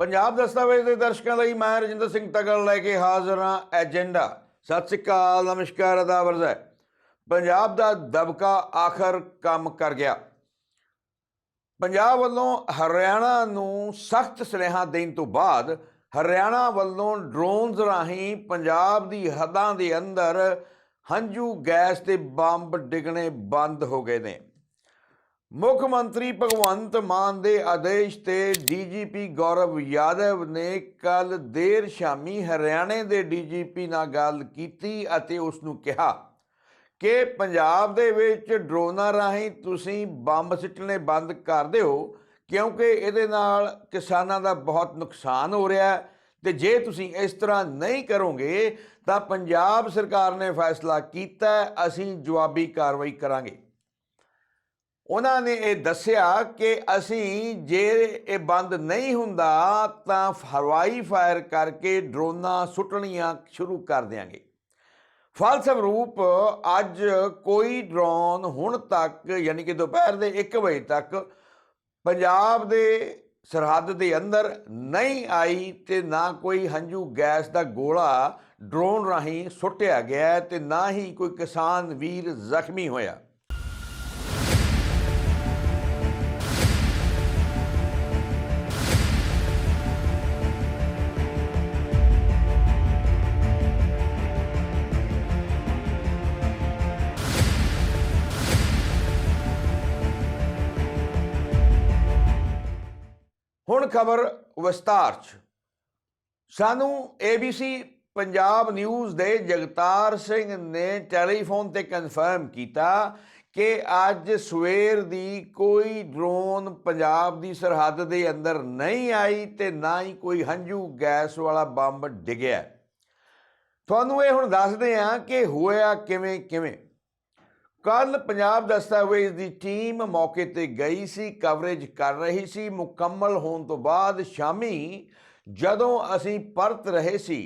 ਪੰਜਾਬ ਦਸਤਾਵੇਜ਼ ਦੇ ਦਰਸ਼ਕਾਂ ਲਈ ਮੈਂ ਰਜਿੰਦਰ ਸਿੰਘ ਤਗੜ ਲੈ ਕੇ ਹਾਜ਼ਰ ਹਾਂ। ਏਜੰਡਾ। ਸਤਿ ਸ੍ਰੀ ਅਕਾਲ, ਨਮਸਕਾਰ ਅਦਾਵਰਜ਼ ਹੈ। ਪੰਜਾਬ ਦਾ ਦਬਕਾ ਆਖਰ ਕੰਮ ਕਰ ਗਿਆ। ਪੰਜਾਬ ਵੱਲੋਂ ਹਰਿਆਣਾ ਨੂੰ ਸਖਤ ਸੁਨੇਹਾ ਦੇਣ ਤੋਂ ਬਾਅਦ ਹਰਿਆਣਾ ਵੱਲੋਂ ਡਰੋਨਸ ਰਾਹੀਂ ਪੰਜਾਬ ਦੀ ਹੱਦਾਂ ਦੇ ਅੰਦਰ ਹੰਝੂ ਗੈਸ ਤੇ ਬੰਬ ਡਿੱਗਣੇ ਬੰਦ ਹੋ ਗਏ ਨੇ। ਮੁੱਖ ਮੰਤਰੀ ਭਗਵੰਤ ਮਾਨ ਦੇ ਆਦੇਸ਼ ਤੇ ਡੀਜੀਪੀ ਗੌਰਵ ਯਾਦਵ ਨੇ ਕੱਲ ਦੇਰ ਸ਼ਾਮੀ ਹਰਿਆਣੇ ਦੇ ਡੀਜੀਪੀ ਨਾਲ ਗੱਲ ਕੀਤੀ ਅਤੇ ਉਸ ਨੂੰ ਕਿਹਾ ਕਿ ਪੰਜਾਬ ਦੇ ਵਿੱਚ ਡਰੋਨਾਂ ਰਾਹੀਂ ਤੁਸੀਂ ਬੰਬ ਸਿੱਟਣੇ ਬੰਦ ਕਰ ਦਿਓ, ਕਿਉਂਕਿ ਇਹਦੇ ਨਾਲ ਕਿਸਾਨਾਂ ਦਾ ਬਹੁਤ ਨੁਕਸਾਨ ਹੋ ਰਿਹਾ ਹੈ ਤੇ ਜੇ ਤੁਸੀਂ ਇਸ ਤਰ੍ਹਾਂ ਨਹੀਂ ਕਰੋਗੇ, ਤਾਂ ਪੰਜਾਬ ਸਰਕਾਰ ਨੇ ਫੈਸਲਾ ਕੀਤਾ ਅਸੀਂ ਜਵਾਬੀ ਕਾਰਵਾਈ ਕਰਾਂਗੇ। ਉਹਨਾਂ ਨੇ ਇਹ ਦੱਸਿਆ ਕਿ ਅਸੀਂ ਜੇ ਇਹ ਬੰਦ ਨਹੀਂ ਹੁੰਦਾ ਤਾਂ ਹਵਾਈ ਫਾਇਰ ਕਰਕੇ ਡਰੋਨਾਂ ਸੁੱਟਣੀਆਂ ਸ਼ੁਰੂ ਕਰ ਦਿਆਂਗੇ। ਫਲਸਰੂਪ ਅੱਜ ਕੋਈ ਡਰੋਨ ਹੁਣ ਤੱਕ ਯਾਨੀ ਕਿ ਦੁਪਹਿਰ ਦੇ 1 ਵਜੇ ਤੱਕ ਪੰਜਾਬ ਦੇ ਸਰਹੱਦ ਦੇ ਅੰਦਰ ਨਹੀਂ ਆਈ ਤੇ ਨਾ ਕੋਈ ਹੰਝੂ ਗੈਸ ਦਾ ਗੋਲਾ ਡਰੋਨ ਰਾਹੀਂ ਸੁੱਟਿਆ ਗਿਆ ਤੇ ਨਾ ਹੀ ਕੋਈ ਕਿਸਾਨ ਵੀਰ ਜ਼ਖਮੀ ਹੋਇਆ। ਹੁਣ ਖਬਰ ਵਿਸਤਾਰ ਚ। ਸਾਨੂੰ ABC ਪੰਜਾਬ ਨਿਊਜ਼ ਦੇ ਜਗਤਾਰ ਸਿੰਘ ਨੇ ਟੈਲੀਫੋਨ ਤੇ ਕਨਫਰਮ ਕੀਤਾ ਕਿ ਅੱਜ ਸਵੇਰ ਦੀ ਕੋਈ ਡਰੋਨ ਪੰਜਾਬ ਦੀ ਸਰਹੱਦ ਦੇ ਅੰਦਰ ਨਹੀਂ ਆਈ ਤੇ ਨਾ ਹੀ ਕੋਈ ਹੰਝੂ ਗੈਸ ਵਾਲਾ ਬੰਬ ਡਿੱਗਿਆ। ਤੁਹਾਨੂੰ ਇਹ ਹੁਣ ਦੱਸਦੇ ਹਾਂ ਕਿ ਹੋਇਆ ਕਿਵੇਂ ਕਿਵੇਂ ਕੱਲ ਪੰਜਾਬ ਦਸਤਾਵੇਜ਼ ਦੀ ਟੀਮ ਮੌਕੇ ਤੇ ਗਈ ਸੀ ਕਵਰੇਜ ਕਰ ਰਹੀ ਸੀ। ਮੁਕੰਮਲ ਹੋਣ ਤੋਂ ਬਾਅਦ ਸ਼ਾਮੀ ਜਦੋਂ ਅਸੀਂ ਪਰਤ ਰਹੇ ਸੀ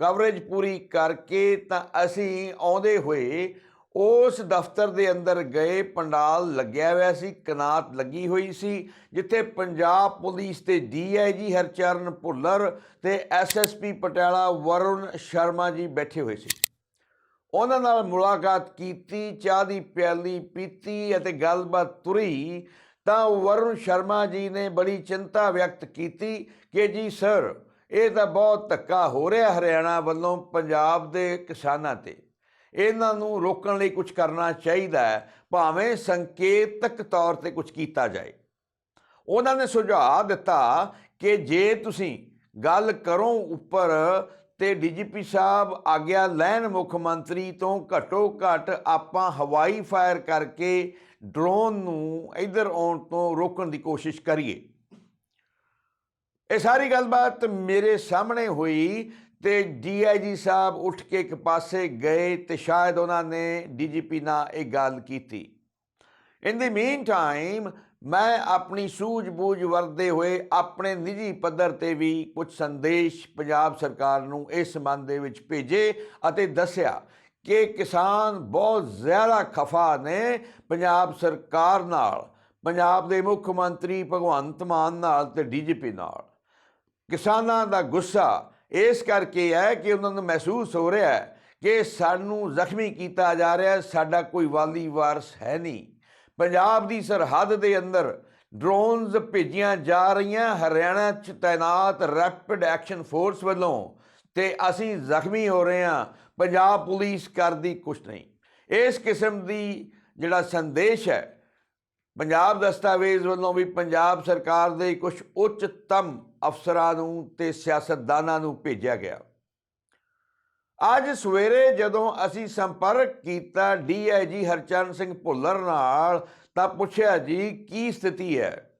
ਕਵਰੇਜ ਪੂਰੀ ਕਰਕੇ ਤਾਂ ਅਸੀਂ ਆਉਂਦੇ ਹੋਏ ਉਸ ਦਫ਼ਤਰ ਦੇ ਅੰਦਰ ਗਏ, ਪੰਡਾਲ ਲੱਗਿਆ ਹੋਇਆ ਸੀ, ਕਨਾਤ ਲੱਗੀ ਹੋਈ ਸੀ, ਜਿੱਥੇ ਪੰਜਾਬ ਪੁਲਿਸ ਤੇ ਡੀਆਈਜੀ ਹਰਚਰਨ ਭੁੱਲਰ ਤੇ ਐਸਐਸਪੀ ਪਟਿਆਲਾ ਵਰੁਣ ਸ਼ਰਮਾ ਜੀ ਬੈਠੇ ਹੋਏ ਸੀ। ਉਹਨਾਂ ਨਾਲ ਮੁਲਾਕਾਤ ਕੀਤੀ, ਚਾਹ ਦੀ ਪਿਆਲੀ ਪੀਤੀ ਅਤੇ ਗੱਲਬਾਤ ਤੁਰੀ, ਤਾਂ ਵਰੁਣ ਸ਼ਰਮਾ ਜੀ ਨੇ ਬੜੀ ਚਿੰਤਾ ਵਿਅਕਤ ਕੀਤੀ ਕਿ ਜੀ ਸਰ, ਇਹ ਤਾਂ ਬਹੁਤ ਧੱਕਾ ਹੋ ਰਿਹਾ ਹਰਿਆਣਾ ਵੱਲੋਂ ਪੰਜਾਬ ਦੇ ਕਿਸਾਨਾਂ ਤੇ। ਇਹਨਾਂ ਨੂੰ ਰੋਕਣ ਲਈ ਕੁਝ ਕਰਨਾ ਚਾਹੀਦਾ ਹੈ, ਭਾਵੇਂ ਸੰਕੇਤਕ ਤੌਰ ਤੇ ਕੁਝ ਕੀਤਾ ਜਾਏ। ਉਹਨਾਂ ਨੇ ਸੁਝਾਅ ਦਿੱਤਾ ਕਿ ਜੇ ਤੁਸੀਂ ਗੱਲ ਕਰੋ ਉੱਪਰ ਤੇ ਡੀਜੀਪੀ ਸਾਹਿਬ ਆਗਿਆ ਲੈਣ ਮੁੱਖ ਮੰਤਰੀ ਤੋਂ ਘਟੋ ਘਟ ਆਪਾਂ ਹਵਾਈ ਫਾਇਰ ਕਰਕੇ ਡਰੋਨ ਨੂੰ ਇੱਧਰ ਆਉਣ ਤੋਂ ਰੋਕਣ ਦੀ ਕੋਸ਼ਿਸ਼ ਕਰੀਏ। ਇਹ ਸਾਰੀ ਗੱਲਬਾਤ ਮੇਰੇ ਸਾਹਮਣੇ ਹੋਈ ਤੇ ਡੀਆਈਜੀ ਸਾਹਿਬ ਉੱਠ ਕੇ ਇੱਕ ਪਾਸੇ ਗਏ ਤੇ ਸ਼ਾਇਦ ਉਹਨਾਂ ਨੇ ਡੀਜੀਪੀ ਨਾਲ ਇਹ ਗੱਲ ਕੀਤੀ। ਇਨ ਦੀ ਮੀਨ ਟਾਈਮ ਮੈਂ ਆਪਣੀ ਸੂਝ-ਬੂਝ ਵਰਤਦੇ ਹੋਏ ਆਪਣੇ ਨਿੱਜੀ ਪੱਧਰ ਤੇ ਵੀ ਕੁਝ ਸੰਦੇਸ਼ ਪੰਜਾਬ ਸਰਕਾਰ ਨੂੰ ਇਸ ਸੰਬੰਧ ਦੇ ਵਿੱਚ ਭੇਜੇ ਅਤੇ ਦੱਸਿਆ ਕਿ ਕਿਸਾਨ ਬਹੁਤ ਜ਼ਿਆਦਾ ਖਫਾ ਨੇ ਪੰਜਾਬ ਸਰਕਾਰ ਨਾਲ, ਪੰਜਾਬ ਦੇ ਮੁੱਖ ਮੰਤਰੀ ਭਗਵੰਤ ਮਾਨ ਨਾਲ ਤੇ ਡੀਜੀਪੀ ਨਾਲ। ਕਿਸਾਨਾਂ ਦਾ ਗੁੱਸਾ ਇਸ ਕਰਕੇ ਹੈ ਕਿ ਉਹਨਾਂ ਨੂੰ ਮਹਿਸੂਸ ਹੋ ਰਿਹਾ ਹੈ ਕਿ ਸਾਨੂੰ ਜ਼ਖਮੀ ਕੀਤਾ ਜਾ ਰਿਹਾ ਹੈ, ਸਾਡਾ ਕੋਈ ਵਾਲੀ ਵਾਰਸ ਹੈ ਨਹੀਂ। ਪੰਜਾਬ ਦੀ ਸਰਹੱਦ ਦੇ ਅੰਦਰ ਡਰੋਨਸ ਭੇਜੀਆਂ ਜਾ ਰਹੀਆਂ। ਹਰਿਆਣਾ 'ਚ ਤਾਇਨਾਤ ਰੈਪਿਡ ਐਕਸ਼ਨ ਫੋਰਸ ਵੱਲੋਂ ਤੇ ਅਸੀਂ ਜ਼ਖਮੀ ਹੋ ਰਹੇ ਹਾਂ। ਪੰਜਾਬ ਪੁਲਿਸ ਕਰਦੀ ਕੁਛ ਨਹੀਂ। ਇਸ ਕਿਸਮ ਦੀ ਜਿਹੜਾ ਸੰਦੇਸ਼ ਹੈ, ਪੰਜਾਬ ਦਸਤਾਵੇਜ਼ ਵੱਲੋਂ ਵੀ ਪੰਜਾਬ ਸਰਕਾਰ ਦੇ ਕੁਝ ਉੱਚਤਮ ਅਫਸਰਾਂ ਨੂੰ ਤੇ ਸਿਆਸਤਦਾਨਾਂ ਨੂੰ ਭੇਜਿਆ ਗਿਆ। ਅੱਜ ਸਵੇਰੇ ਜਦੋਂ ਅਸੀਂ ਸੰਪਰਕ ਕੀਤਾ ਡੀਆਈਜੀ ਹਰਚਰਨ ਸਿੰਘ ਭੁੱਲਰ ਨਾਲ, ਤਾਂ ਪੁੱਛਿਆ ਜੀ, ਕੀ ਸਥਿਤੀ ਹੈ?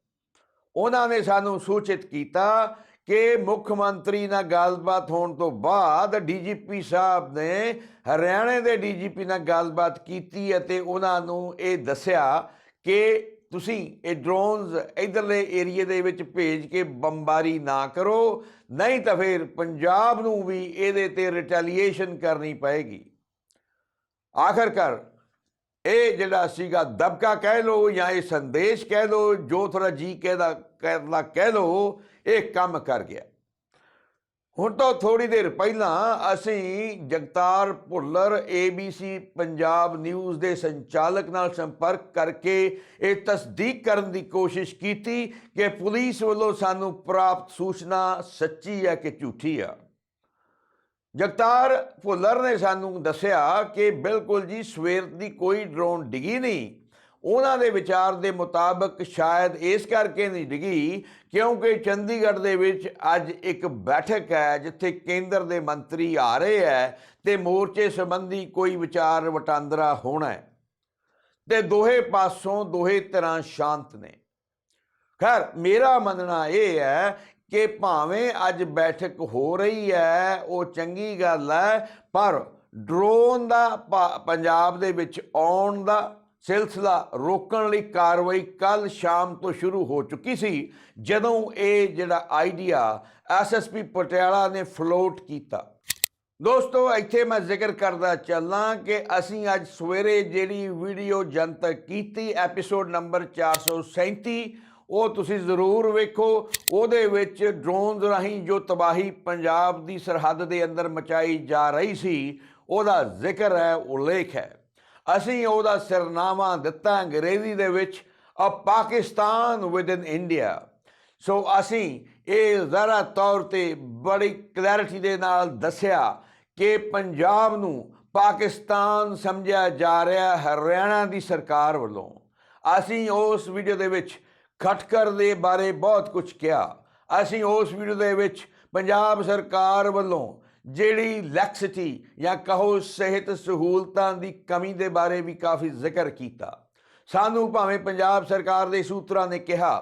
ਉਹਨਾਂ ਨੇ ਸਾਨੂੰ ਸੂਚਿਤ ਕੀਤਾ ਕਿ ਮੁੱਖ ਮੰਤਰੀ ਨਾਲ ਗੱਲਬਾਤ ਹੋਣ ਤੋਂ ਬਾਅਦ ਡੀਜੀਪੀ ਸਾਹਿਬ ਨੇ ਹਰਿਆਣੇ ਦੇ ਡੀਜੀਪੀ ਨਾਲ ਗੱਲਬਾਤ ਕੀਤੀ ਅਤੇ ਉਹਨਾਂ ਨੂੰ ਇਹ ਦੱਸਿਆ ਕਿ ਤੁਸੀਂ ਇਹ ਡਰੋਨਸ ਇਧਰਲੇ ਏਰੀਏ ਦੇ ਵਿੱਚ ਭੇਜ ਕੇ ਬੰਬਾਰੀ ਨਾ ਕਰੋ, ਨਹੀਂ ਤਾਂ ਫਿਰ ਪੰਜਾਬ ਨੂੰ ਵੀ ਇਹਦੇ ਤੇ ਰਿਟੈਲੀਏਸ਼ਨ ਕਰਨੀ ਪਏਗੀ। ਆਖਰਕਾਰ, ਇਹ ਜਿਹੜਾ ਸੀਗਾ ਦਬਕਾ ਕਹਿ ਲੋ ਜਾਂ ਇਹ ਸੰਦੇਸ਼ ਕਹਿ ਲੋ ਜੋ ਥੋੜਾ ਜੀ ਕਹਿਦਾ ਕਹਿਲਾ ਕਹਿ ਲੋ ਇਹ ਕੰਮ ਕਰ ਗਿਆ। ਹੁਣ ਤੋਂ ਥੋੜੀ ਦੇਰ ਪਹਿਲਾਂ ਅਸੀਂ ਜਗਤਾਰ ਭੁੱਲਰ ABC ਪੰਜਾਬ ਨਿਊਜ਼ ਦੇ ਸੰਚਾਲਕ ਨਾਲ ਸੰਪਰਕ ਕਰਕੇ ਇਹ ਤਸਦੀਕ ਕਰਨ ਦੀ ਕੋਸ਼ਿਸ਼ ਕੀਤੀ ਕਿ ਪੁਲਿਸ ਵੱਲੋਂ ਸਾਨੂੰ ਪ੍ਰਾਪਤ ਸੂਚਨਾ ਸੱਚੀ ਹੈ ਕਿ ਝੂਠੀ ਆ। ਜਗਤਾਰ ਭੁੱਲਰ ਨੇ ਸਾਨੂੰ ਦੱਸਿਆ ਕਿ ਬਿਲਕੁਲ ਜੀ ਸਵੇਰ ਦੀ ਕੋਈ ਡਰੋਨ ਡਿੱਗੀ ਨਹੀਂ। ਉਹਨਾਂ ਦੇ ਵਿਚਾਰ ਦੇ ਮੁਤਾਬਕ ਸ਼ਾਇਦ ਇਸ ਕਰਕੇ ਨਹੀਂ ਡਿੱਗੀ, ਕਿਉਂਕਿ ਚੰਡੀਗੜ੍ਹ ਦੇ ਵਿੱਚ ਅੱਜ ਇੱਕ ਬੈਠਕ ਹੈ, ਜਿੱਥੇ ਕੇਂਦਰ ਦੇ ਮੰਤਰੀ ਆ ਰਹੇ ਹੈ ਤੇ ਮੋਰਚੇ ਸੰਬੰਧੀ ਕੋਈ ਵਿਚਾਰ ਵਟਾਂਦਰਾ ਹੋਣਾ ਹੈ। ਤੇ ਦੋਹੇ ਪਾਸੋਂ ਦੋਹੇ ਤਰ੍ਹਾਂ ਸ਼ਾਂਤ ਨੇ। ਖੈਰ, ਮੇਰਾ ਮੰਨਣਾ ਇਹ ਹੈ ਕਿ ਭਾਵੇਂ ਅੱਜ ਬੈਠਕ ਹੋ ਰਹੀ ਹੈ, ਉਹ ਚੰਗੀ ਗੱਲ ਹੈ, ਪਰ ਡਰੋਨ ਦਾ ਪ- ਪੰਜਾਬ ਦੇ ਵਿੱਚ ਆਉਣ ਦਾ ਸਿਲਸਿਲਾ ਰੋਕਣ ਲਈ ਕਾਰਵਾਈ ਕੱਲ ਸ਼ਾਮ ਤੋਂ ਸ਼ੁਰੂ ਹੋ ਚੁੱਕੀ ਸੀ, ਜਦੋਂ ਇਹ ਜਿਹੜਾ ਆਈਡੀਆ ਐਸਐਸਪੀ ਪਟਿਆਲਾ ਨੇ ਫਲੋਟ ਕੀਤਾ। ਦੋਸਤੋ, ਇੱਥੇ ਮੈਂ ਜ਼ਿਕਰ ਕਰਦਾ ਚੱਲਾਂ ਕਿ ਅਸੀਂ ਅੱਜ ਸਵੇਰੇ ਜਿਹੜੀ ਵੀਡੀਓ ਜਨਤਕ ਕੀਤੀ, ਐਪੀਸੋਡ ਨੰਬਰ 437 ਉਹ ਤੁਸੀਂ ਜ਼ਰੂਰ ਵੇਖੋ। ਉਹਦੇ ਵਿੱਚ ਡਰੋਨਸ ਰਾਹੀਂ ਜੋ ਤਬਾਹੀ ਪੰਜਾਬ ਦੀ ਸਰਹੱਦ ਦੇ ਅੰਦਰ ਮਚਾਈ ਜਾ ਰਹੀ ਸੀ, ਉਹਦਾ ਜ਼ਿਕਰ ਹੈ, ਉਲੇਖ ਹੈ। ਅਸੀਂ ਉਹਦਾ ਸਰਨਾਮਾ ਦਿੱਤਾ ਅੰਗਰੇਜ਼ੀ ਦੇ ਵਿੱਚ, ਅ ਪਾਕਿਸਤਾਨ ਵਿਦਨ ਇੰਡੀਆ ਸੋ ਅਸੀਂ ਇਹ ਜ਼ਰਾ ਤੌਰ ਤੇ ਬੜੀ ਕਲੈਰਿਟੀ ਦੇ ਨਾਲ ਦੱਸਿਆ ਕਿ ਪੰਜਾਬ ਨੂੰ ਪਾਕਿਸਤਾਨ ਸਮਝਿਆ ਜਾ ਰਿਹਾ ਹਰਿਆਣਾ ਦੀ ਸਰਕਾਰ ਵੱਲੋਂ। ਅਸੀਂ ਉਸ ਵੀਡੀਓ ਦੇ ਵਿੱਚ ਖਟਕਰ ਦੇ ਬਾਰੇ ਬਹੁਤ ਕੁਝ ਕਿਹਾ। ਅਸੀਂ ਉਸ ਵੀਡੀਓ ਦੇ ਵਿੱਚ ਪੰਜਾਬ ਸਰਕਾਰ ਵੱਲੋਂ ਜਿਹੜੀ ਲੈਕਸਿਟੀ ਜਾਂ ਕਹੋ ਸਿਹਤ ਸਹੂਲਤਾਂ ਦੀ ਕਮੀ ਦੇ ਬਾਰੇ ਵੀ ਕਾਫੀ ਜ਼ਿਕਰ ਕੀਤਾ। ਸਾਨੂੰ ਭਾਵੇਂ ਪੰਜਾਬ ਸਰਕਾਰ ਦੇ ਸੂਤਰਾਂ ਨੇ ਕਿਹਾ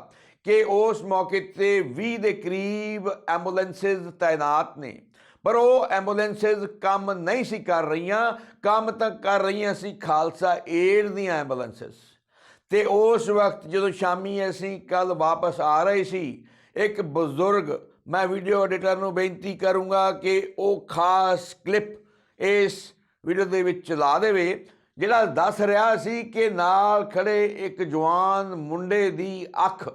ਕਿ ਉਸ ਮੌਕੇ ਤੇ 20 ਦੇ ਕਰੀਬ ਐਂਬੂਲੈਂਸਸ ਤਾਇਨਾਤ ਨੇ, ਪਰ ਉਹ ਐਂਬੂਲੈਂਸਸ ਕੰਮ ਨਹੀਂ ਸੀ ਕਰ ਰਹੀਆਂ। ਕੰਮ ਤਾਂ ਕਰ ਰਹੀਆਂ ਸੀ ਖਾਲਸਾ ਏਡ ਦੀਆਂ ਐਂਬੂਲੈਂਸਸ। ਤੇ ਉਸ ਵਕਤ ਜਦੋਂ ਸ਼ਾਮੀ ਅਸੀਂ ਕੱਲ ਵਾਪਸ ਆ ਰਹੇ ਸੀ ਇੱਕ ਬਜ਼ੁਰਗ, ਮੈਂ ਵੀਡੀਓ ਐਡੀਟਰ ਨੂੰ ਬੇਨਤੀ ਕਰੂੰਗਾ ਕਿ ਉਹ ਖਾਸ ਕਲਿੱਪ ਇਸ ਵੀਡੀਓ ਦੇ ਵਿੱਚ ਚਲਾ ਦੇਵੇ, ਜਿਹੜਾ ਦੱਸ ਰਿਹਾ ਸੀ ਕਿ ਨਾਲ ਖੜੇ ਇੱਕ ਜਵਾਨ ਮੁੰਡੇ ਦੀ ਅੱਖ,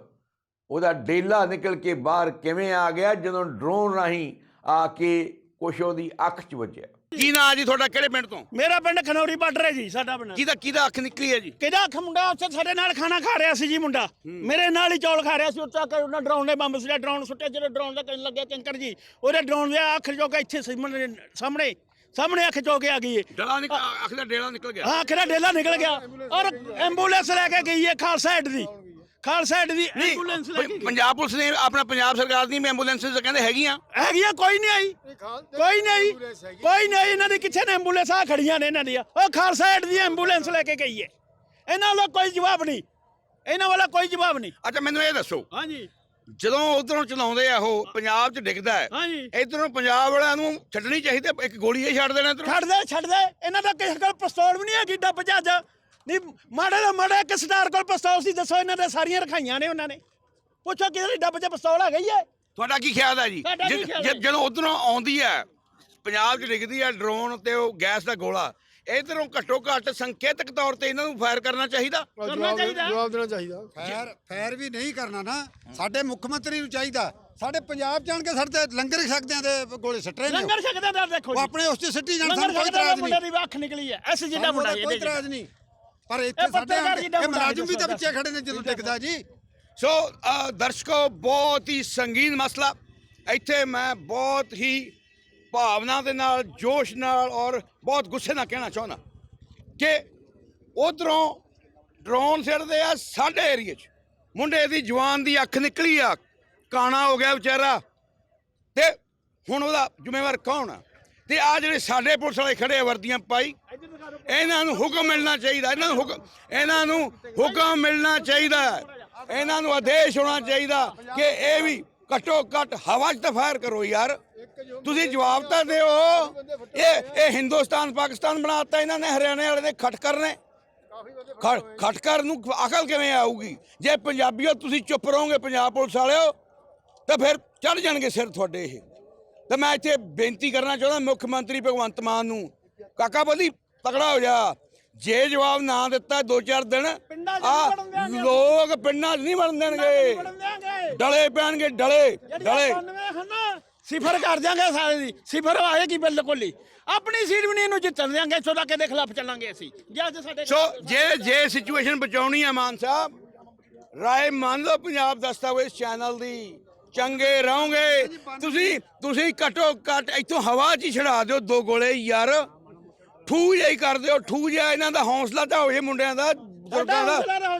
ਉਹਦਾ ਡੇਲਾ ਨਿਕਲ ਕੇ ਬਾਹਰ ਕਿਵੇਂ ਆ ਗਿਆ, ਜਦੋਂ ਡਰੋਨ ਰਾਹੀਂ ਆ ਕੇ ਕੁਛ ਉਹਦੀ ਅੱਖ 'ਚ ਵੱਜਿਆ। ਕੀ ਨਾਂ ਜੀ ਤੁਹਾਡਾ? ਕਿਹੜੇ ਪਿੰਡ ਤੋਂ? ਮੇਰਾ ਪਿੰਡ ਖਨੌਰੀ ਬਾਰਡਰ ਹੈ ਜੀ ਸਾਡਾ ਪਿੰਡ। ਕਿਹਦਾ ਕਿਹਦਾ ਅੱਖ ਨਿਕਲੀ ਹੈ ਜੀ? ਕਿਹਦਾ ਅੱਖ ਮੁੰਡਾ? ਉੱਥੇ ਸਾਡੇ ਨਾਲ ਖਾਣਾ ਖਾ ਰਿਹਾ ਸੀ ਜੀ ਮੁੰਡਾ। ਮੇਰੇ ਨਾਲ ਹੀ ਚੌਲ ਖਾ ਰਿਹਾ ਸੀ ਉੱਚਾ ਕਰ ਉਹਨਾਂ ਡਰਾਉਣ ਦੇ ਬੰਬ ਸੀ ਡਰਾਉਣ ਸੁੱਟਿਆ ਜਦੋਂ ਡਰਾਉਣ ਦਾ ਕਹਿਣ ਲੱਗਿਆ ਕੰਕਰ ਜੀ। ਉਹਦੇ ਡਰਾਉਣ ਦੇ ਅੱਖ ਜੋ ਕਿ ਇੱਥੇ ਸਾਹਮਣੇ ਸਾਹਮਣੇ ਸਾਹਮਣੇ ਅੱਖ ਜੋ ਕੇ ਆ ਗਈ ਹੈ ਡਲਾ ਨਿਕਲ ਅੱਖ ਦਾ ਡੇਲਾ ਨਿਕਲ ਗਿਆ। ਹਾਂ ਕਿਹੜਾ ਡੇਲਾ ਨਿਕਲ ਗਿਆ। ਔਰ ਐਂਬੂਲੈਂਸ ਲੈ ਕੇ ਗਈ ਹੈ ਖਾਲਸਾ ਹੈਡ ਦੀ। ਖਾਲਸਾ ਹੈਡ ਦੀ ਐਂਬੂਲੈਂਸ ਲੈ ਕੇ ਗਈ। ਪੰਜਾਬ ਪੁਲਿਸ ਨੇ ਆਪਣਾ ਪੰਜਾਬ ਸਰਕਾਰ ਦੀ ਐਂਬੂਲੈਂਸਸ ਕਹਿੰਦੇ ਹੈਗੀਆਂ। ਹੈਗੀਆਂ ਕੋਈ ਨਹੀਂ ਆਈ। ਕੋਈ ਨਹੀਂ ਕੋਈ ਨਹੀਂ ਇਹਨਾਂ ਦੀ ਕਿੱਥੇ ਨੇ ਐਂਬੂਲੈਂਸ ਆ ਖੜੀਆਂ ਨੇ ਇਹਨਾਂ ਦੀਆਂ। ਉਹ ਖਾਲਸਾ ਹੈਡ ਦੀ ਐਂਬੂਲੈਂਸ ਲੈ ਕੇ ਗਈ ਹੈ ਇਹਨਾਂ ਵੱਲੋਂ ਕੋਈ ਜਵਾਬ ਨਹੀਂ। ਇਹਨਾਂ ਵੱਲੋਂ ਕੋਈ ਜਵਾਬ ਨਹੀਂ। ਅੱਛਾ ਮੈਨੂੰ ਇਹ ਦੱਸੋ। ਹਾਂਜੀ। ਜਦੋਂ ਉਧਰੋਂ ਚਲਾਉਂਦੇ ਆ ਉਹ ਪੰਜਾਬ 'ਚ ਡਿੱਗਦਾ ਹੈ ਹਾਂਜੀ। ਇਧਰੋਂ ਪੰਜਾਬ ਵਾਲਿਆਂ ਨੂੰ ਛੱਡਣੀ ਚਾਹੀਦੀ ਹੈ, ਇੱਕ ਗੋਲੀ ਹੀ ਛੱਡ ਦੇਣਾ ਇਧਰੋਂ? ਛੱਡ ਦੇ ਛੱਡ ਦੇ। ਇਹਨਾਂ ਦਾ ਕਿਸੇ ਕੋਲ ਪਿਸਤੌਲ ਵੀ ਨਹੀਂ ਹੈਗੀ ਡੱਬ ਜੱਜ ਨਹੀਂ ਮਾੜੇ ਦਾ ਮਾੜਾ ਇੱਕ ਸਟਾਰ ਕੋਲ ਪਿਸਤੌਲ ਸੀ ਦੱਸੋ ਇਹਨਾਂ ਦੇ ਸਾਰੀਆਂ ਰਖਾਈਆਂ ਨੇ ਉਹਨਾਂ ਨੇ। ਪੁੱਛੋ ਕਿਹਦੇ ਡੱਬ 'ਚ ਪਿਸਤੌਲ ਆ ਗਈ ਹੈ। ਤੁਹਾਡਾ ਕੀ ਖਿਆਲ ਹੈ ਜੀ? ਕੀ ਖਿਆਲ ਹੈ? ਜਦੋਂ ਉਧਰੋਂ ਆਉਂਦੀ ਹੈ ਪੰਜਾਬ 'ਚ ਡਿੱਗਦੀ ਹੈ ਡਰੋਨ ਤੇ ਉਹ ਗੈਸ ਦਾ ਗੋਲਾ ਇਧਰੋਂ ਘੱਟੋ ਘੱਟ ਸੰਕੇਤਕ ਤੌਰ ਤੇ ਇਹਨਾਂ ਨੂੰ ਫਾਇਰ ਕਰਨਾ ਚਾਹੀਦਾ? ਕਰਨਾ ਜਵਾਬ ਚਾਹੀਦਾ। ਜਵਾਬ ਦੇਣਾ ਚਾਹੀਦਾ। ਫੈਰ ਫੈਰ ਵੀ ਨਹੀਂ ਕਰਨਾ ਨਾ ਸਾਡੇ ਮੁੱਖ ਮੰਤਰੀ ਨੂੰ ਚਾਹੀਦਾ। ਸਾਡੇ ਪੰਜਾਬ ਜਾਣ ਕੇ ਸਾਡੇ ਤੇ ਲੰਗਰ ਛਕਦਿਆਂ ਦੇ ਗੋਲੇ ਸੱਟ ਰਹੇ ਨੇ। ਲੰਗਰ ਛਕਦਾ ਦਾ ਦੇਖੋ ਉਹ ਜੀ। ਆਪਣੇ ਉਸ ਤੇ ਸੱਟੀ ਜਾਣ ਲੰਗਰ ਸਾਨੂੰ ਕੋਈ ਛਕਦਾ ਦਾ ਇਤਰਾਜ਼ ਮੁੰਡੇ ਨਹੀਂ। ਦੀ ਅੱਖ ਨਿਕਲੀ ਹੈ। ਐਸ ਜਿੱਡਾ ਸਾਨੂੰ ਮੁੰਡਾ ਉਹਦਾ ਇਹਦੇ ਕੋਈ। ਇਤਰਾਜ਼ ਨਹੀਂ। ਪਰ ਇੱਥੇ ਸਾਡੇ ਇਹ ਮੁਲਾਜ਼ਮ ਵੀ ਤਾਂ ਪਿੱਛੇ ਖੜੇ ਨੇ ਜਦੋਂ ਟਿਕਦਾ ਜੀ। ਸੋ ਦਰਸ਼ਕੋ ਬਹੁਤ ਹੀ ਸੰਗੀਨ ਮਸਲਾ। ਇੱਥੇ ਮੈਂ ਬਹੁਤ ਹੀ ਭਾਵਨਾ ਦੇ ਨਾਲ ਜੋਸ਼ ਨਾਲ ਔਰ ਬਹੁਤ ਗੁੱਸੇ ਨਾਲ ਕਹਿਣਾ ਚਾਹੁੰਦਾ ਕਿ ਉਧਰੋਂ ਡਰੋਨ ਸਿੱਟਦੇ ਆ ਸਾਡੇ ਏਰੀਏ 'ਚ। ਮੁੰਡੇ ਦੀ ਜਵਾਨ ਦੀ ਅੱਖ ਨਿਕਲੀ ਆ ਕਾਣਾ ਹੋ ਗਿਆ ਵਿਚਾਰਾ। ਤੇ ਹੁਣ ਉਹਦਾ ਜ਼ਿੰਮੇਵਾਰ ਕੌਣ ਆ? ਤੇ ਆ ਜਿਹੜੇ ਸਾਡੇ ਪੁਲਿਸ ਵਾਲੇ ਖੜੇ ਆ ਵਰਦੀਆਂ ਪਾਈ, ਇਹਨਾਂ ਨੂੰ ਹੁਕਮ ਮਿਲਣਾ ਚਾਹੀਦਾ, ਇਹਨਾਂ ਨੂੰ ਹੁਕਮ ਇਹਨਾਂ ਨੂੰ ਹੁਕਮ ਮਿਲਣਾ ਚਾਹੀਦਾ। ਇਹਨਾਂ ਨੂੰ ਆਦੇਸ਼ ਹੋਣਾ ਚਾਹੀਦਾ ਕਿ ਇਹ ਵੀ ਘੱਟੋ ਘੱਟ ਹਵਾ 'ਚ ਤਾਂ ਫਾਇਰ ਕਰੋ ਯਾਰ। ਤੁਸੀਂ ਜਵਾਬ ਤਾਂ ਦਿਓ। ਇਹ ਇਹ ਹਿੰਦੁਸਤਾਨ, ਪਾਕਿਸਤਾਨ ਬਣਾਤਾ, ਇਹਨਾਂ ਨੇ, ਹਰਿਆਣੇ ਵਾਲੇ ਨੇ, ਖਟਕਰ ਨੇ। ਖ- ਖਟਕਰ ਨੂੰ ਅਕਲ ਕਿਵੇਂ ਆਊਗੀ? ਜੇ ਪੰਜਾਬੀਓ ਤੁਸੀਂ ਚੁੱਪ ਰਹੋਗੇ, ਪੰਜਾਬ ਪੁਲਿਸ ਵਾਲਿਓ, ਤਾਂ ਫਿਰ ਚੜ ਜਾਣਗੇ ਸਿਰ ਤੁਹਾਡੇ ਇਹ। ਤੇ ਮੈਂ ਇੱਥੇ ਬੇਨਤੀ ਕਰਨਾ ਚਾਹੁੰਦਾ ਮੁੱਖ ਮੰਤਰੀ ਭਗਵੰਤ ਮਾਨ ਨੂੰ। ਕਾਕਾ ਬੋਲੀ ਤਕੜਾ ਹੋ ਜਾ। ਜੇ ਜਵਾਬ ਨਾ ਦਿੱਤਾ ਦੋ ਚਾਰ ਦਿਨ ਆ। ਲੋਕ ਪਿੰਡਾਂ 'ਚ ਨਹੀਂ ਵੜਨ ਦੇਣਗੇ। ਡਲੇ ਪੈਣਗੇ ਡਲੇ ਡਲੇ। ਜਿਹੜੇ 99 ਹਨ ਨਾ ਸਿਫਰ ਕਰ ਦਿਆਂਗੇ ਸਾਰੇ ਦੀ। ਸਿਫਰ ਆਏਗੀ ਬਿਲਕੁਲ ਹੀ। ਆਪਣੀ ਸੀਟ ਵੀ ਨਹੀਂ ਇਹਨੂੰ ਜਿੱਤਣ ਦਿਆਂਗੇ ਇੱਥੋਂ ਤੱਕ ਇਹਦੇ ਖਿਲਾਫ ਚੱਲਾਂਗੇ ਅਸੀਂ। ਜੇ ਅੱਜ ਸਾਡੇ ਸੋ ਜੇ ਜੇ ਸਿਚੁਏਸ਼ਨ ਬਚਾਉਣੀ ਹੈ ਮਾਨ ਸਾਹਿਬ ਰਾਏ ਮੰਨ ਲਓ ਪੰਜਾਬ ਦਸਤਾਵੇਜ਼ ਚੈਨਲ ਦੀ। ਚੰਗੇ ਰਹੋਗੇ। ਤੁਸੀਂ ਤੁਸੀਂ ਘਟੋ ਘਟ ਇੱਥੋਂ ਹਵਾ 'ਚ ਹੀ ਛੜਾ ਦਿਓ ਦੋ ਗੋਲੇ ਯਾਰ। ਠੂ ਜਾਈ ਕਰ ਦਿਓ ਠੂ ਜਾ ਇਹਨਾਂ ਦਾ ਹੌਸਲਾ ਤਾਂ ਹੋਏ ਮੁੰਡਿਆਂ ਦਾ ਸਾਡਾ ਦਾ। ਹੋ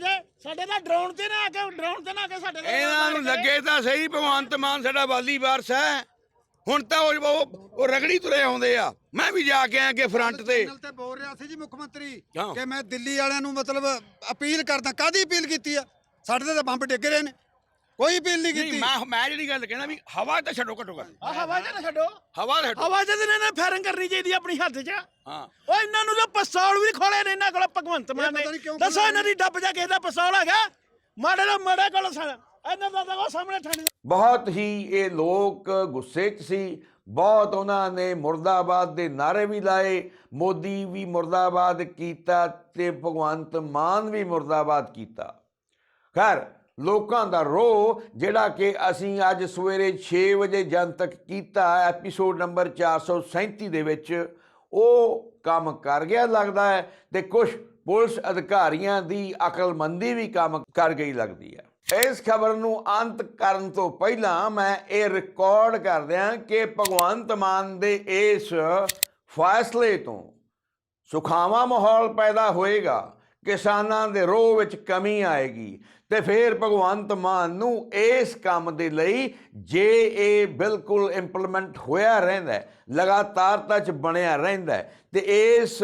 ਦਾ ਡਰੋਨ ਤੇ ਨਾ ਆ ਕੇ ਡਰੋਨ ਤੇ ਨਾ ਆ ਕੇ ਸਾਡੇ ਇਹਨਾਂ ਨੂੰ ਲੱਗੇ ਤਾਂ ਸਹੀ ਭਗਵੰਤ ਮਾਨ ਸਾਡਾ ਵਾਲੀ ਵਾਰਸ ਹੈ। ਹੁਣ ਤਾਂ ਉਹ ਉਹ- ਰਗੜੀ ਤੁਰੇ ਆਉਂਦੇ ਆ। ਮੈਂ ਵੀ ਜਾ ਕੇ ਆਇਆ ਕਿ ਫਰੰਟ ਤੇ। ਚੈਨਲ ਤੇ ਬੋਲ ਰਿਹਾ ਸੀ ਜੀ ਮੁੱਖ ਮੰਤਰੀ ਹਾਂ। ਕਿ ਮੈਂ ਦਿੱਲੀ ਵਾਲਿਆਂ ਨੂੰ ਮਤਲਬ ਅਪੀਲ ਕਰਦਾ। ਕਾਦੀ ਅਪੀਲ ਕੀਤੀ ਆ? ਸਾਡੇ ਤੇ ਤਾਂ ਬੰਬ ਡਿੱਗ ਰਹੇ ਨੇ। ਕੋਈ ਅਪੀਲ ਨਹੀਂ ਨਹੀਂ ਕੀਤੀ। ਮੈਂ ਮੈਂ ਜਿਹੜੀ ਗੱਲ ਕਹਿਣਾ ਵੀ ਹਵਾ ਤਾਂ ਛੱਡੋ ਘਟੋ ਘੱਟ। ਆ ਹਵਾ ਨਾ ਛੱਡੋ। ਹਵਾ ਤਾਂ ਛੱਡੋ। ਹਵਾ ਤੇ ਇਹਨਾਂ ਨੇ ਫਾਇਰਿੰਗ ਕਰਨੀ ਚਾਹੀਦੀ ਆਪਣੀ ਹੱਥ 'ਚ। ਹਾਂ। ਓ ਇਹਨਾਂ ਨੂੰ ਤਾਂ ਪਿਸਤੌਲ ਵੀ ਖੋਲੇ ਨੇ ਇਹਨਾਂ ਕੋਲ ਭਗਵੰਤ ਮਾਨ ਪਤਾ ਨੇ। ਨਹੀਂ ਕਿਉਂ ਦੱਸੋ ਇਹਨਾਂ ਦੀ ਡੱਬ ਜਾ ਕੇ ਇਹਦਾ ਪਿਸਤੌਲ ਹੈਗਾ? ਮਾੜੇ ਦਾ ਮਾੜੇ ਕੋਲ ਸਾਡਾ ਇਹਨਾਂ ਦਾ ਤਾਂ ਉਹ ਸਾਹਮਣੇ ਠੰਡ ਬਹੁਤ ਹੀ ਇਹ ਲੋਕ ਗੁੱਸੇ 'ਚ ਸੀ। ਬਹੁਤ ਉਹਨਾਂ ਨੇ ਮੁਰਦਾਬਾਦ ਦੇ ਨਾਰੇ ਵੀ ਲਾਏ। ਮੋਦੀ ਵੀ ਮੁਰਦਾਬਾਦ ਕੀਤਾ ਤੇ ਭਗਵੰਤ ਮਾਨ ਵੀ ਮੁਰਦਾਬਾਦ ਕੀਤਾ। ਖੈਰ ਲੋਕਾਂ ਦਾ ਰੋ ਜਿਹੜਾ ਕਿ ਅਸੀਂ ਅੱਜ ਸਵੇਰੇ 6 ਵਜੇ ਜਨਤਕ ਕੀਤਾ ਐਪੀਸੋਡ ਨੰਬਰ 437 ਦੇ ਵਿੱਚ, ਉਹ ਕੰਮ ਕਰ ਗਿਆ ਲੱਗਦਾ ਹੈ ਤੇ ਕੁਝ ਪੁਲਿਸ ਅਧਿਕਾਰੀਆਂ ਦੀ ਅਕਲਮੰਦੀ ਵੀ ਕੰਮ ਕਰ ਗਈ ਲੱਗਦੀ ਹੈ। ਇਸ ਖਬਰ ਨੂੰ ਅੰਤ ਕਰਨ ਤੋਂ ਪਹਿਲਾਂ ਮੈਂ ਇਹ ਰਿਕਾਰਡ ਕਰ ਦਿਆਂ ਕਿ ਭਗਵੰਤ ਮਾਨ ਦੇ ਇਸ ਫੈਸਲੇ ਤੋਂ ਸੁਖਾਵਾਂ ਮਾਹੌਲ ਪੈਦਾ ਹੋਏਗਾ। ਕਿਸਾਨਾਂ ਦੇ ਰੋਹ ਵਿੱਚ ਕਮੀ ਆਏਗੀ ਤੇ ਫਿਰ ਭਗਵੰਤ ਮਾਨ ਨੂੰ ਇਸ ਕੰਮ ਦੇ ਲਈ ਜੇ ਇਹ ਬਿਲਕੁਲ ਇੰਪਲੀਮੈਂਟ ਹੋਇਆ ਰਹਿੰਦਾ ਲਗਾਤਾਰਤਾ ਚ ਬਣਿਆ ਰਹਿੰਦਾ ਹੈ ਤੇ ਇਸ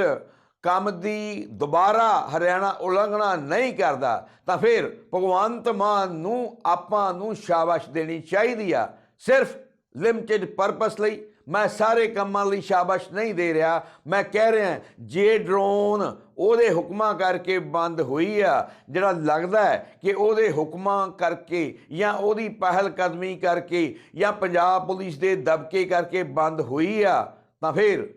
ਕੰਮ ਦੀ ਦੁਬਾਰਾ ਹਰਿਆਣਾ ਉਲੰਘਣਾ ਨਹੀਂ ਕਰਦਾ, ਤਾਂ ਫਿਰ ਭਗਵੰਤ ਮਾਨ ਨੂੰ ਆਪਾਂ ਨੂੰ ਸ਼ਾਬਾਸ਼ ਦੇਣੀ ਚਾਹੀਦੀ ਆ ਸਿਰਫ ਲਿਮਟਿਡ ਪਰਪਸ ਲਈ। ਮੈਂ ਸਾਰੇ ਕੰਮਾਂ ਲਈ ਸ਼ਾਬਾਸ਼ ਨਹੀਂ ਦੇ ਰਿਹਾ। ਮੈਂ ਕਹਿ ਰਿਹਾ, ਜੇ ਡਰੋਨ ਉਹਦੇ ਹੁਕਮਾਂ ਕਰਕੇ ਬੰਦ ਹੋਈ ਆ, ਜਿਹੜਾ ਲੱਗਦਾ ਹੈ ਕਿ ਉਹਦੇ ਹੁਕਮਾਂ ਕਰਕੇ ਜਾਂ ਉਹਦੀ ਪਹਿਲ ਕਦਮੀ ਕਰਕੇ ਜਾਂ ਪੰਜਾਬ ਪੁਲਿਸ ਦੇ ਦਬਕੇ ਕਰਕੇ ਬੰਦ ਹੋਈ ਆ, ਤਾਂ ਫਿਰ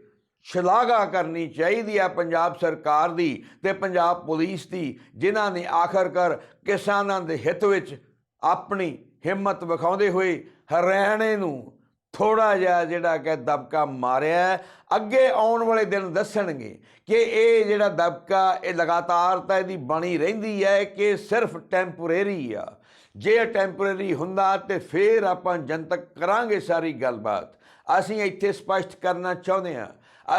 ਸ਼ਲਾਘਾ ਕਰਨੀ ਚਾਹੀਦੀ ਆ ਪੰਜਾਬ ਸਰਕਾਰ ਦੀ ਤੇ ਪੰਜਾਬ ਪੁਲਿਸ ਦੀ, ਜਿਨ੍ਹਾਂ ਨੇ ਆਖਰਕਾਰ ਕਿਸਾਨਾਂ ਦੇ ਹਿੱਤ ਵਿੱਚ ਆਪਣੀ ਹਿੰਮਤ ਵਿਖਾਉਂਦੇ ਹੋਏ ਹਰਿਆਣੇ ਨੂੰ ਥੋੜਾ ਜਿਹਾ ਜਿਹੜਾ ਕਿ ਦਬਕਾ ਮਾਰਿਆ ਅੱਗੇ ਆਉਣ ਵਾਲੇ ਦਿਨ ਦੱਸਣਗੇ ਕਿ ਇਹ ਜਿਹੜਾ ਦਬਕਾ, ਇਹ ਲਗਾਤਾਰ ਤਾਂ ਇਹਦੀ ਬਣੀ ਰਹਿੰਦੀ ਹੈ ਕਿ ਸਿਰਫ ਟੈਂਪੋਰੇਰੀ ਆ। ਜੇ ਟੈਂਪੋਰੇਰੀ ਹੁੰਦਾ ਤੇ ਫਿਰ ਆਪਾਂ ਜਨਤਕ ਕਰਾਂਗੇ ਸਾਰੀ ਗੱਲਬਾਤ। ਅਸੀਂ ਇੱਥੇ ਸਪਸ਼ਟ ਕਰਨਾ ਚਾਹੁੰਦੇ ਹਾਂ,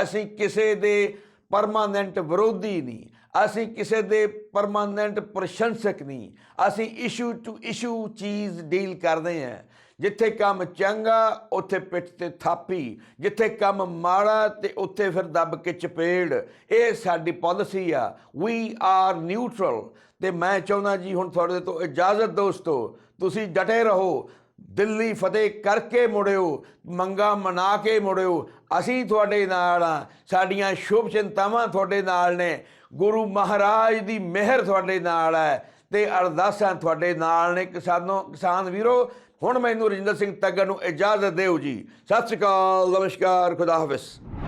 ਅਸੀਂ ਕਿਸੇ ਦੇ ਪਰਮਾਨੈਂਟ ਵਿਰੋਧੀ ਨਹੀਂ, ਅਸੀਂ ਕਿਸੇ ਦੇ ਪਰਮਾਨੈਂਟ ਪ੍ਰਸ਼ੰਸਕ ਨਹੀਂ, ਅਸੀਂ ਇਸ਼ੂ ਟੂ ਇਸ਼ੂ ਚੀਜ਼ ਡੀਲ ਕਰਦੇ ਹਾਂ। ਜਿੱਥੇ ਕੰਮ ਚੰਗਾ, ਉੱਥੇ ਪਿੱਠ ਤੇ ਥਾਪੀ। ਜਿੱਥੇ ਕੰਮ ਮਾੜਾ, ਤੇ ਉੱਥੇ ਫਿਰ ਦੱਬ ਕੇ ਚਪੇੜ। ਇਹ ਸਾਡੀ ਪਾਲਿਸੀ ਆ। ਵੀ ਆਰ ਨਿਊਟਰਲ ਤੇ ਮੈਂ ਚਾਹੁੰਦਾ ਜੀ ਹੁਣ ਤੁਹਾਡੇ ਤੋਂ ਇਜਾਜ਼ਤ ਦੋਸਤੋ, ਤੁਸੀਂ ਡਟੇ ਰਹੋ। ਦਿੱਲੀ ਫਤਿਹ ਕਰਕੇ ਮੁੜਿਓ, ਮੰਗਾ ਮਨਾ ਕੇ ਮੁੜਿਓ। ਅਸੀਂ ਤੁਹਾਡੇ ਨਾਲ ਆ। ਸਾਡੀਆਂ ਸ਼ੁਭ ਚਿੰਤਾਵਾਂ ਤੁਹਾਡੇ ਨਾਲ ਨੇ। ਗੁਰੂ ਮਹਾਰਾਜ ਦੀ ਮਿਹਰ ਤੁਹਾਡੇ ਨਾਲ ਹੈ। ਤੇ ਅਰਦਾਸਾਂ ਤੁਹਾਡੇ ਨਾਲ ਨੇ। ਕਿਸਾਨੋ ਕਿਸਾਨ ਵੀਰੋ ਹੁਣ ਮੈਨੂੰ ਰਜਿੰਦਰ ਸਿੰਘ ਤੱਗਰ ਨੂੰ ਇਜਾਜ਼ਤ ਦਿਓ ਜੀ। ਸਤਿ ਸ਼੍ਰੀ ਅਕਾਲ, ਨਮਸਕਾਰ, ਖੁਦਾ ਹਾਫਿਜ਼।